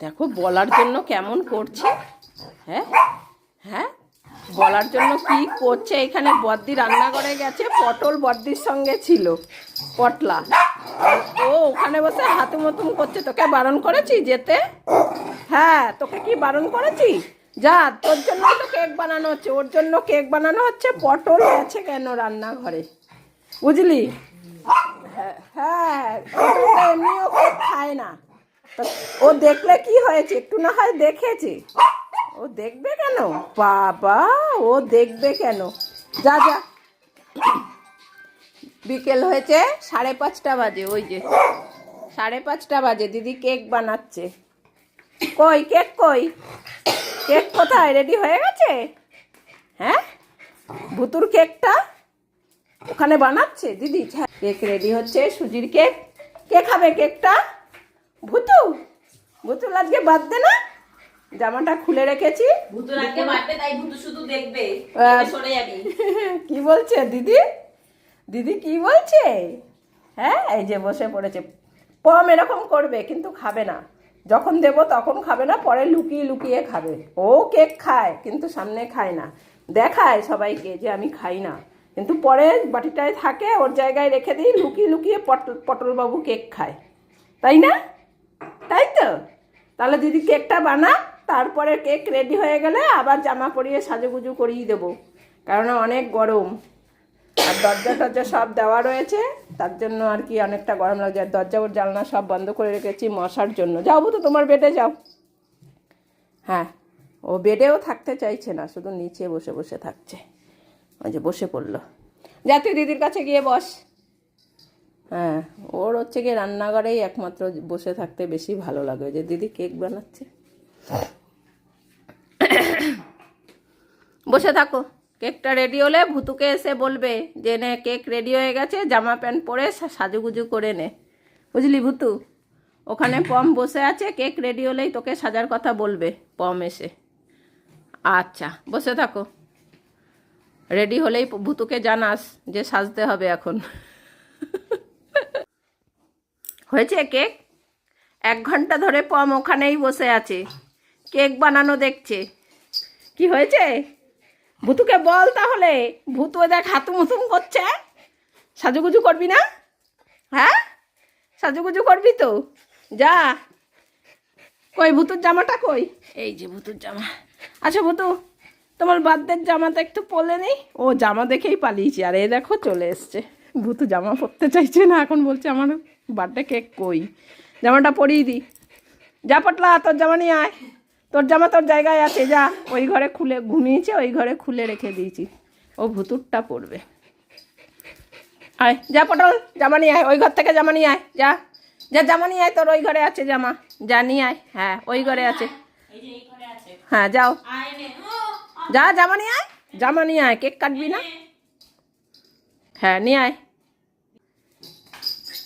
দেখো, বলার জন্য কেমন করছে? হ্যাঁ? হ্যাঁ? বলার জন্য কি করছে? এখানে বদ্দি রান্নাঘরে গেছে, পটল বদ্দির সঙ্গে ছিল, পটলা। ও, ওখানে বসে হাতুম হাতুম করছে। তোকে বারণ করেছি যেতে? হ্যাঁ তোকে কি বারণ করেছি? যা, তোর জন্য তো কেক বানানো হচ্ছে, ওর জন্য কেক বানানো হচ্ছে, পটল গেছে কেন রান্নাঘরে? বুঝলি? হ্যাঁ হ্যাঁ এমনিও খায় না। ও দেখলে কি হয়েছে? একটু না হয় দেখেছে। ও দেখবে কেন? বাবা, ও দেখবে কেন? যা যা। বিকেল হয়েছে সাড়ে পাঁচটা বাজে, ওই যে। সাড়ে পাঁচটা বাজে, দিদি কেক বানাচ্ছে। কই, কেক কই? কেক কোথায়? রেডি হয়ে গেছে? হ্যাঁ? ভুতুর কেকটা ওখানে বানাচ্ছে? দিদি কেক রেডি হচ্ছে, সুজির কেক। কে খাবে কেকটা? ভুতু ভুতুর আজকে বাদ দে না? জামাটা খুলে রেখেছি। ভূতুর আজকে তাই ভূতু শুধু দেখবে সরে যাবি। কি বলছে দিদি? দিদি কি বলছে? হ্যাঁ এই যে বসে পড়েছে। পম এরকম করবে কিন্তু খাবে না। যখন দেবো তখন খাবে না পরে লুকিয়ে লুকিয়ে খাবে। ও কেক খায় কিন্তু সামনে খায় না। দেখায় সবাইকে যে আমি খাই না। কিন্তু পরে বাটিটায় থাকে ওর জায়গায় রেখে দিই লুকিয়ে লুকিয়ে পটল পটলবাবু কেক খায়। তাই না? তাই তো? তাহলে দিদি কেকটা বানা, তারপরে কেক রেডি হয়ে গেলে আবার জামা পরিয়ে সাজুগুজু করিয়ে দেবো। কারণ অনেক গরম। আর দরজা টরজা সব দেওয়া রয়েছে, তার জন্য আর কি অনেকটা গরম লাগছে। আর দরজা ওর জানলা সব বন্ধ করে রেখেছি মশার জন্য। যাও তো তোমার বেডে যাও। হ্যাঁ ও বেডেও থাকতে চাইছে না, শুধু নিচে বসে বসে থাকছে। ওই যে বসে পড়ল। যা তুই দিদির কাছে গিয়ে বস। হ্যাঁ ওর হচ্ছে গিয়ে রান্নাঘরেই একমাত্র বসে থাকতে বেশি ভালো লাগে। যে দিদি কেক বানাচ্ছে। বসে থাকো। কেকটা রেডি হলে ভুতুকে এসে বলবে যে, নে, কেক রেডি হয়ে গেছে, জামা প্যান্ট পরে সাজুগুজু করে নে। বুঝলি ভুতু? ওখানে পম বসে আছে, কেক রেডি হলেই তোকে সাজার কথা বলবে, পম এসে। আচ্ছা বসে থাকো। রেডি হলেই ভুতুকে জানাস যে, সাজতে হবে এখন। হয়েছে কেক? এক ঘণ্টা ধরে পম ওখানেই বসে আছে। কেক বানানো দেখছে। কি হয়েছে? ভুতুকে বল তাহলে। ভূতু দেখ হাতুম হুতুম করছে? সাজুগুজু করবি না? হ্যাঁ? সাজুগুজু করবি তো? যা। কই ভুতুর জামাটা কই? এই যে ভুতুর জামা। আচ্ছা ভুতু তোমার বার্থডের জামাটা একটু পরলে নেই ও জামা দেখেই পালিয়েছি। আর এই দেখো চলে এসছে। ভুতু জামা পরতে চাইছে না এখন বলছে আমার বার্থডে কেক কই? জামাটা পরিয়ে দিই যা পটলা তোর জামা নিয়ে আয়। তোর জামা তোর জায়গায় আছে, যা। ওই ঘরে খুলে, ঘুমিয়েছে, ওই ঘরে খুলে রেখে দিয়েছি। ও ভুতুরটা পড়বে আয়, যা পটল, জামা নিয়ে আয়। ওই ঘর থেকে জামা নিয়ে আয়, যা। যা জামা নিয়ে আয়, তোর ওই ঘরে আছে জামা। যা, নিয়ে আয়। হ্যাঁ ওই ঘরে আছে। হ্যাঁ যাও। যা, জামা নিয়ে আয়। জামা নিয়ে আয়, কেক কাটবি না? হ্যাঁ নিয়ে আয় আচ্ছা নিয়ে যা নিয়ে যা নে, নে, নিয়ে যা আমার কাছে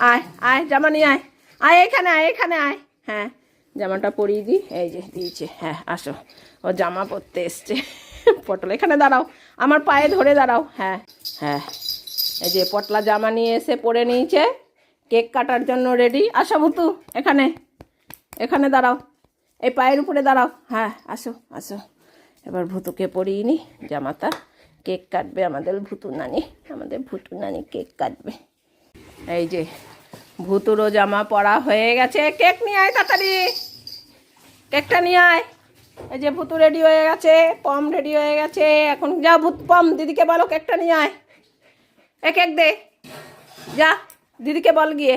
আয় আয়, জামা আয়। আয় এখানে আয় এখানে, আয়। হ্যাঁ জামাটা পরিয়ে দিই এই যে, দিয়েছে। হ্যাঁ আসো। জামা পরতে এসছে। পটল, এখানে দাঁড়াও। আমার পায়ে ধরে দাঁড়াও। হ্যাঁ হ্যাঁ। এই যে, পটলা জামা নিয়ে এসে পরে নিয়েছে। কেক কাটার জন্য রেডি। আসো, ভুতু, এখানে। এখানে দাঁড়াও। এই পায়ের উপরে দাঁড়াও। হ্যাঁ আসো আসো। এবার ভুতুকে পরিয়ে নি জামাতা কেক কাটবে আমাদের ভুতু নানি আমাদের ভুতু নানি কেক কাটবে। এই যে ভুতুরও জামা পরা হয়ে গেছে কেক নিয়ে আয় তাড়াতাড়ি। কেকটা নিয়ে আয়। এই যে ভুতু রেডি হয়ে গেছে পম রেডি হয়ে গেছে এখন যা ভূত পম দিদিকে বলো কেকটা নিয়ে আয়। এ কেক দে। যা দিদিকে বল গিয়ে।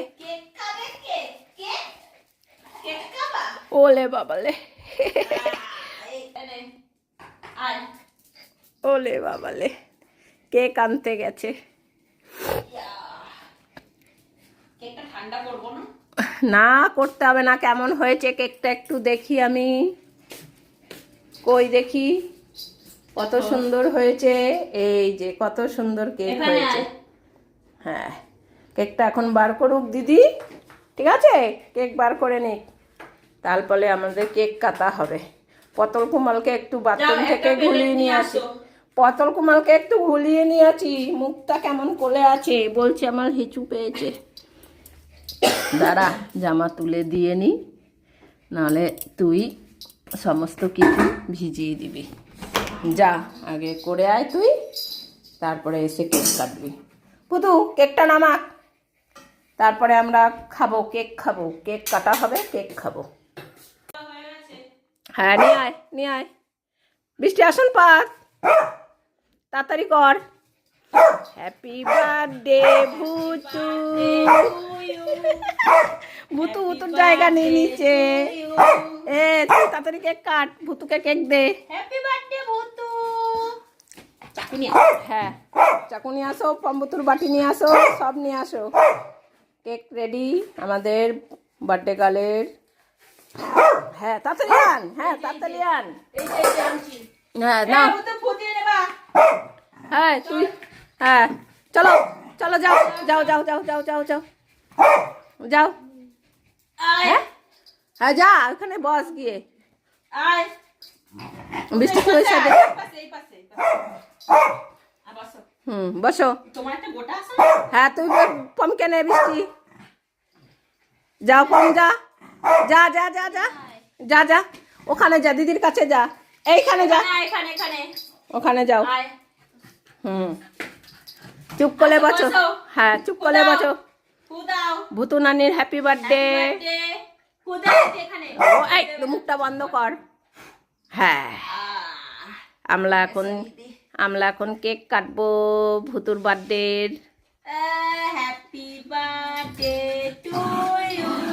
ওলে বাবালে। আয়। ওলে বাবালে কেক আনতে গেছে? না? করতে হবে না কেমন হয়েছে কেকটা একটু দেখি আমি। কই দেখি? কত সুন্দর হয়েছে এই যে কত সুন্দর কেক হয়েছে। হ্যাঁ কেকটা এখন বার করুক দিদি। ঠিক আছে? কেক বার করে নিক। তারপরে আমাদের কেক কাটা হবে। পটল কুমালকে একটু বাথরুম থেকে নিয়ে নিয়ে আসি। পটল কুমালকে একটু ঘুলিয়ে নিয়ে আছি মুখটা কেমন কোলে আছে, বলছে আমার হিচু পেয়েছে। দাঁড়া, জামা তুলে দিয়ে নি নাহলে তুই সমস্ত কিছু ভিজিয়ে দিবি। যা, আগে করে আয় তুই, তারপরে এসে কেক কাটবি। পুতু, কেকটা নামাক। তারপরে আমরা খাব, কেক খাব। কেক কাটা হবে, কেক খাব। হ্যাঁ নিয়ে আয় নিয়ে আয়। বৃষ্টি আসন পাক। তাড়াতাড়ি কর। Happy birthday ভুতু। ভুতু ভুতুর জায়গা নিয়ে নিচে। এ তুই তাড়াতাড়ি কেক কাট ভুতুকে কেক দে। Happy birthday Bhutu. চাকু নিয়ে হ্যাঁ চাকু নিয়ে আসো পম্বুতুর বাটি নিয়ে আসো সব নিয়ে আসো। কেক রেডি আমাদের বার্থডে গার্লের হ্যাঁ তাড়াতাড়ি আন হ্যাঁ তাড়াতাড়ি আন। হ্যাঁ না এই ভুতু ফুটিয়ে নেবা হ্যাঁ তুই হ্যাঁ। চলো চলো যাও যাও যাও যাও যাও যাও যাও। যাও। হ্যাঁ? হ্যাঁ যা ওখানে বস গিয়ে। বৃষ্টি হুম বসো। হ্যাঁ তুই পম কেনে বৃষ্টি। যাও পম যা। যা যা যা যা। যা যা। ওখানে যা দিদির কাছে যা। এইখানে যা। এখানে ওখানে যাও। হুম। চুপ করে বসো। হ্যাঁ চুপ করে। বসো। ভুতু নানির হ্যাপি বার্থডে ও এই মুখটা বন্ধ কর। হ্যাঁ। আমরা এখন আমরা এখন কেক কাটবো ভুতুর বার্থডের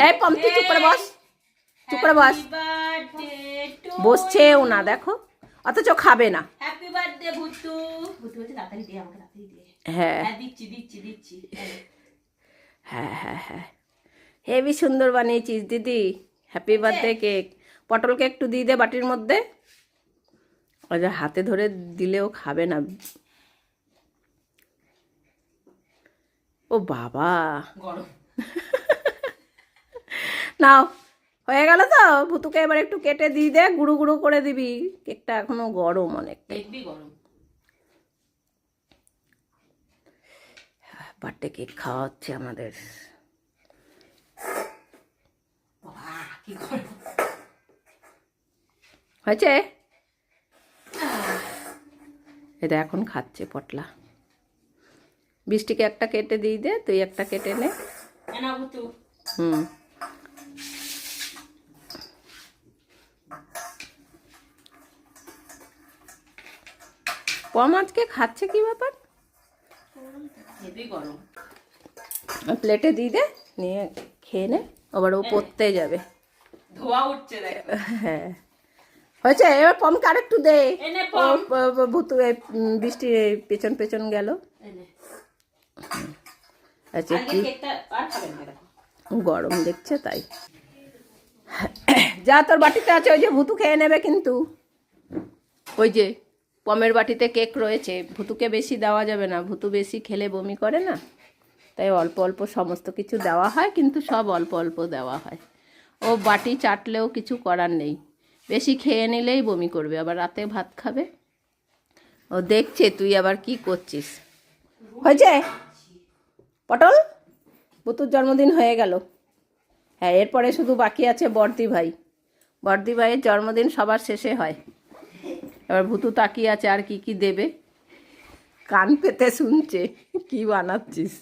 এই পম তুই চুপ করে বস। চুপ করে বস। বসছেও না দেখো। অথচ খাবে না। হ্যাপি ভুতু ভুতু বলছে তাড়াতাড়ি দে আমাকে তাড়াতাড়ি দে। হ্যাঁ। হ্যাঁ দিচ্ছি দিচ্ছি দিচ্ছি। হ্যাঁ হ্যাঁ হ্যাঁ। হেভি সুন্দর বানিয়েছিস দিদি। হ্যাপি বার্থডে কেক পটলকে একটু দিয়ে দে বাটির মধ্যে। হাতে ধরে দিলেও খাবে না। ও বাবা। গরম। নাও। হয়ে গেল তো? ভুতুকে এবার একটু কেটে দিয়ে দে গুঁড়ো গুঁড়ো করে দিবি। কেকটা এখনও গরম অনেক দেখবি গরম। বার্থডে কেক খাওয়া হচ্ছে আমাদের। হয়েছে? এটা এখন খাচ্ছে পটলা। বৃষ্টিকে একটা কেটে দিয়ে দে তুই একটা কেটে নে। হুম। পম আজকে খাচ্ছে কি ব্যাপার? প্লেটে দিয়ে দে নিয়ে খেয়ে নে আবার ও পড়তে যাবে। ধোয়া উঠছে হ্যাঁ। হয়েছে এবার পমকে আরেকটু দে। ভুতু বৃষ্টি পেছন পেছন গেল। আচ্ছা কি? গরম দেখছে তাই। যা তোর বাটিতে আছে ওই যে ভুতু খেয়ে নেবে কিন্তু। ওই যে পমের বাটিতে কেক রয়েছে, ভুতুকে বেশি দেওয়া যাবে না, ভুতু বেশি খেলে বমি করে না? তাই অল্প অল্প সমস্ত কিছু দেওয়া হয়, কিন্তু সব অল্প অল্প দেওয়া হয়। ও বাটি চাটলেও কিছু করার নেই। বেশি খেয়ে নিলেই বমি করবে, আবার রাতে ভাত খাবে? ও দেখছে, তুই আবার কি করছিস? হয়েছে? পটল? বুতুর জন্মদিন হয়ে গেল। হ্যাঁ এরপরে শুধু বাকি আছে বর্দি ভাই। বর্দি ভাইয়ের জন্মদিন সবার শেষে হয়। এবার ভুতু তাকিয়ে আছে আর কি কি দেবে? কান পেতে শুনছে। কি বানাচ্ছিস?